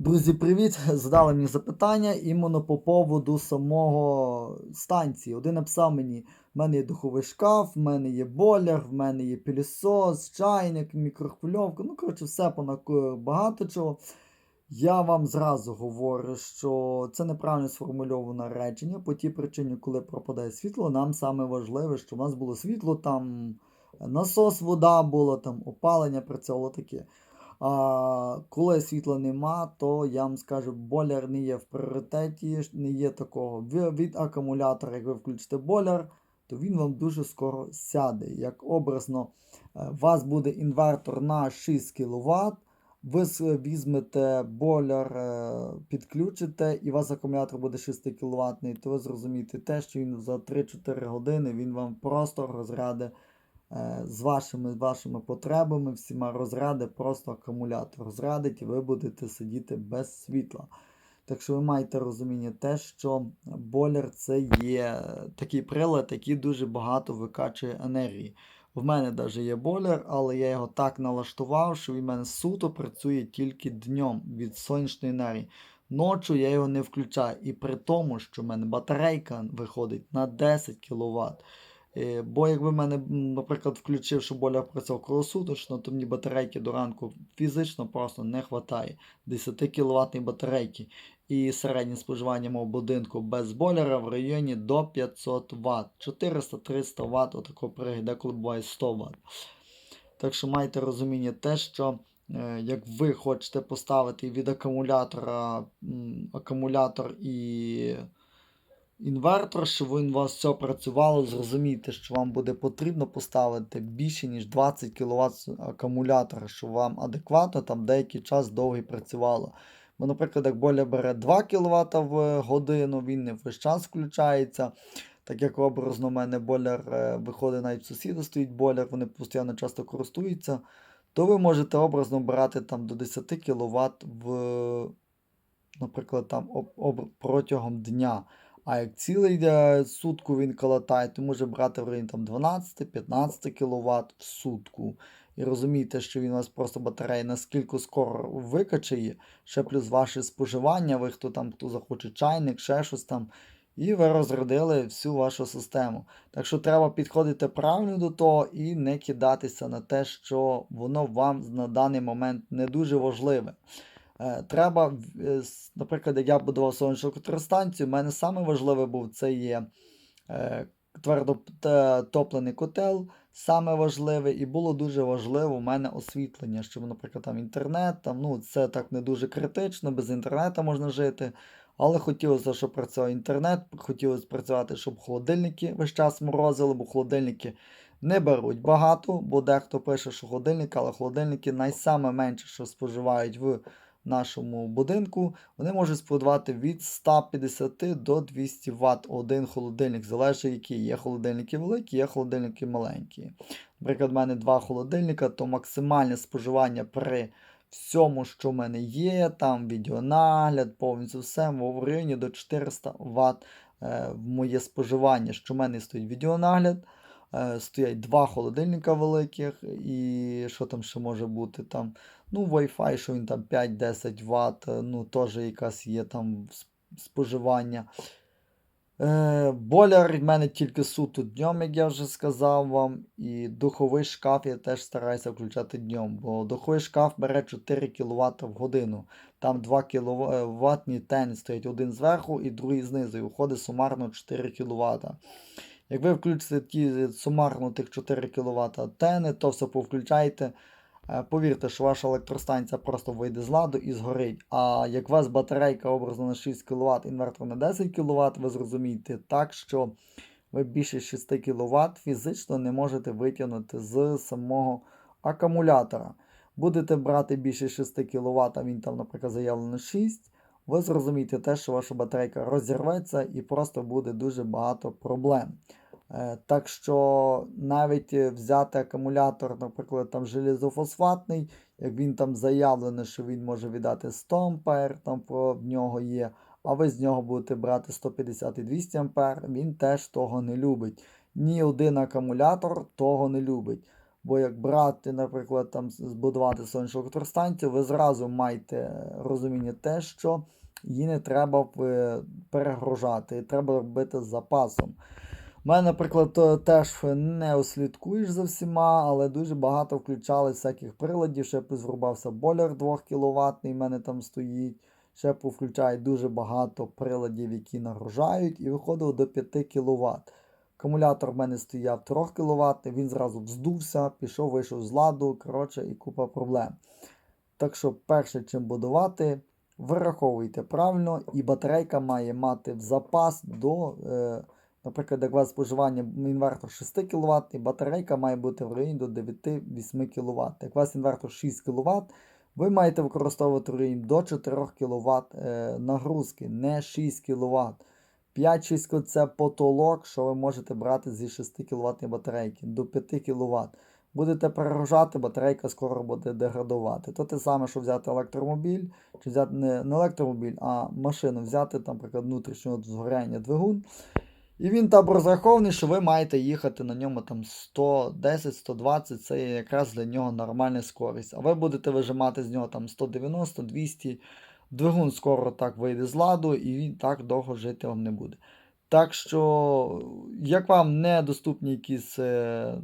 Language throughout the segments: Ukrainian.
Друзі, привіт! Задали мені запитання іменно по поводу самого станції. Один написав мені: в мене є духовий шкаф, в мене є бойлер, в мене є пілісос, чайник, мікрохвильовка. Ну, коротше, все багато чого. Я вам зразу говорю, що це неправильно сформульоване речення по тій причині, коли пропадає світло, нам саме важливе, що в нас було світло, там насос, вода була, там опалення працювало таке. А, коли світла нема, то я вам скажу, бойлер не є в пріоритеті, не є такого. Ви- Від акумулятора, як ви включите бойлер, то він вам дуже скоро сяде. Як образно, е, у вас буде інвертор на 6 кВт, ви візьмете бойлер, е, підключите, і у вас акумулятор буде 6 кВт, то ви зрозумієте те, що він за 3-4 години він вам просто розряде з вашими, вашими потребами, всіма розряди, просто акумулятор розрядить, і ви будете сидіти без світла. Так що ви маєте розуміння те, що бойлер це є такий прилад, який дуже багато викачує енергії. В мене навіть є бойлер, але я його так налаштував, що він в мене суто працює тільки днем від сонячної енергії. Ночі я його не включаю. І при тому, що в мене батарейка виходить на 10 кВт. Е, Бо якби в мене, наприклад, включив, що бойлер працював круглосуточно, то мені батарейки до ранку фізично просто не вистачає. 10 кВт батарейки. І середнє споживання мого будинку без бойлера в районі до 500 Вт. 400-300 Вт, отако пригає, деколи буває 100 Вт. Так що майте розуміння те, що е, як ви хочете поставити від акумулятора акумулятор і інвертор, щоб він у вас все працювало, зрозумійте, що вам буде потрібно поставити більше, ніж 20 кВт акумулятора, щоб вам адекватно там деякий час довгий працювало. Бо, наприклад, як боля бере 2 кВт в годину, він не весь час включається. Так як образно в мене бойлер е, виходить навіть в сусіда стоїть бойлер, вони постійно часто користуються, то ви можете образно брати там до 10 кВт в, наприклад, там об, об, протягом дня. А як цілий е, сутку він калатає, то може брати в районі там 12-15 кВт в сутку. І розумієте, що він у вас просто батарея наскільки скоро викачає, ще плюс ваше споживання, ви хто там, хто захоче чайник, ще щось там. І ви розрядили всю вашу систему. Так що треба підходити правильно до того і не кидатися на те, що воно вам на даний момент не дуже важливе. Е, Треба, в- е, наприклад, як я будував сонячну електростанцію, в мене саме важливе був це є е, твердотоплений котел, саме важливе, і було дуже важливо у мене освітлення, щоб, наприклад, там інтернет, там, ну, це так не дуже критично, без інтернету можна жити. Але хотілося, щоб працював інтернет, хотілося працювати, щоб холодильники весь час морозили, бо холодильники не беруть багато, бо дехто пише, що холодильник, але холодильники найсаме менше, що споживають в нашому будинку, вони можуть споживати від 150 до 200 Вт один холодильник, залежить який. Є холодильники великі, є холодильники маленькі. Наприклад, в мене два холодильника, то максимальне споживання при всьому, що в мене є, там відеонагляд, повністю все, в районі до 400 Вт е, моє споживання, що в мене стоїть відеонагляд. е, Стоять два холодильника великих, і що там ще може бути там. Ну, Wi-Fi, що він там 5-10 Вт, е, ну теж якась є там споживання. Е, бойлер в мене тільки суто днем, як я вже сказав вам. І духовий шкаф я теж стараюся включати днем, бо духовий шкаф бере 4 кВт в годину. Там 2 кВт тени стоять один зверху і другий знизу. І виходить сумарно 4 кВт. Як ви включите ті сумарно тих 4 кВт тени, то все повключайте. Е, Повірте, що ваша електростанція просто вийде з ладу і згорить. А як у вас батарейка образно на 6 кВт, інвертор на 10 кВт, ви зрозумієте так, що ви більше 6 кВт фізично не можете витягнути з самого акумулятора. Будете брати більше 6 кВт, а він там, наприклад, заявлено 6, ви зрозумієте те, що ваша батарейка розірветься і просто буде дуже багато проблем. Е, Так що навіть е, взяти акумулятор, наприклад, там железофосфатний, як він там заявлений, що він може віддати 100 ампер, там в нього є, а ви з нього будете брати 150 і 200 ампер, він теж того не любить. Ні один акумулятор того не любить. Бо як брати, наприклад, там збудувати сонячну електростанцію, ви зразу маєте розуміння те, що її не треба е, перегружати, треба робити з запасом. У мене, наприклад, теж не услідкуєш за всіма, але дуже багато включали всяких приладів. Ще зрубався бойлер 2 кВт, в мене там стоїть. Ще повключають дуже багато приладів, які нагружають, і виходило до 5 кВт. Акумулятор в мене стояв 3 кВт, він зразу вздувся, пішов, вийшов з ладу, коротше, і купа проблем. Так що, перше, чим будувати, вираховуйте правильно, і батарейка має мати в запас до. Е, Наприклад, як у вас споживання інвертор 6 кВт, і батарейка має бути в районі до 9-8 кВт. Як у вас інвертор 6 кВт, ви маєте використовувати в районі до 4 кВт е, нагрузки, не 6 кВт. 5-6 кВт це потолок, що ви можете брати зі 6 кВт батарейки до 5 кВт. Будете перегружати, батарейка скоро буде деградувати. То те саме, що взяти електромобіль, чи взяти не, не електромобіль, а машину взяти, там, наприклад, внутрішнього згоряння двигун. І він там розрахований, що ви маєте їхати на ньому там 110-120, це є якраз для нього нормальна скорість. А ви будете вижимати з нього там 190-200. Двигун скоро так вийде з ладу, і він так довго жити вам не буде. Так що, як вам недоступні якісь е,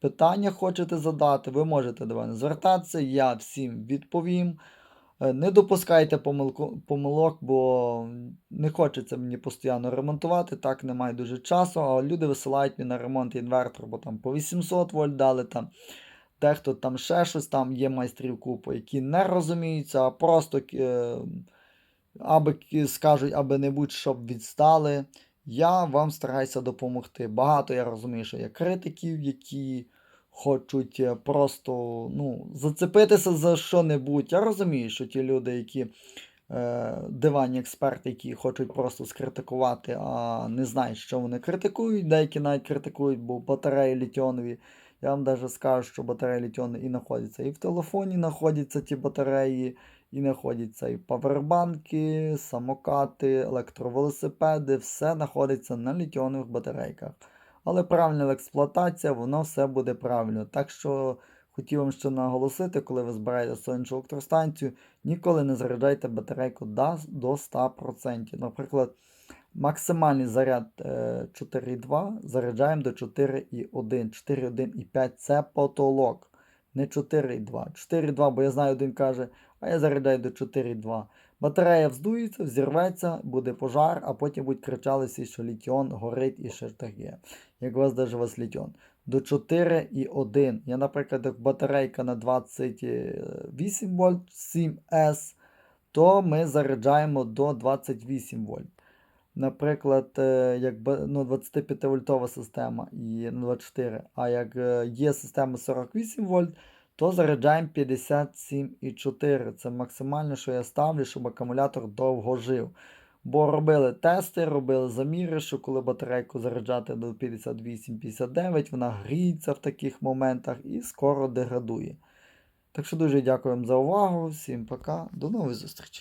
питання хочете задати, ви можете до мене звертатися, я всім відповім. Е, Не допускайте помилку, помилок, бо не хочеться мені постійно ремонтувати, так немає дуже часу. А люди висилають мені на ремонт інвертор, бо там по 800 вольт дали там. Дехто там ще щось, там є майстрів купу, які не розуміються, а просто е, аби скажуть, аби небудь, щоб відстали. Я вам стараюся допомогти. Багато я розумію, що є критиків, які хочуть е, просто ну, зацепитися за що-небудь. Я розумію, що ті люди, які е, диванні експерти, які хочуть просто скритикувати, а не знають, що вони критикують. Деякі навіть критикують, бо батареї літіонові. Я вам навіть скажу, що батареї літіони і знаходяться і в телефоні знаходяться ті батареї, і знаходяться і павербанки, самокати, електровелосипеди, все знаходиться на літіонових батарейках. Але правильна експлуатація, воно все буде правильно. Так що хотів вам ще наголосити, коли ви збираєте сонячну електростанцію, ніколи не заряджайте батарейку до до 100%. Наприклад, максимальний заряд е, 4,2 заряджаємо до 4,1. 4,1 і 5 це потолок, не 4,2. 4,2, бо я знаю, один каже, а я заряджаю до 4,2. Батарея вздується, взірветься, буде пожар, а потім будуть кричали всі, що літіон горить і ще таке. Як у вас у вас літіон. До 4,1. Я, наприклад, як батарейка на 28 вольт 7S, то ми заряджаємо до 28 вольт. Наприклад, е, як ну, 25 вольтова система і 24. а як е, є система 48 вольт, то заряджаємо 57,4. Це максимально, що я ставлю, щоб акумулятор довго жив. Бо робили тести, робили заміри, що коли батарейку заряджати до 58-59, вона гріється в таких моментах і скоро деградує. Так що дуже дякую вам за увагу. Всім пока, до нових зустрічей.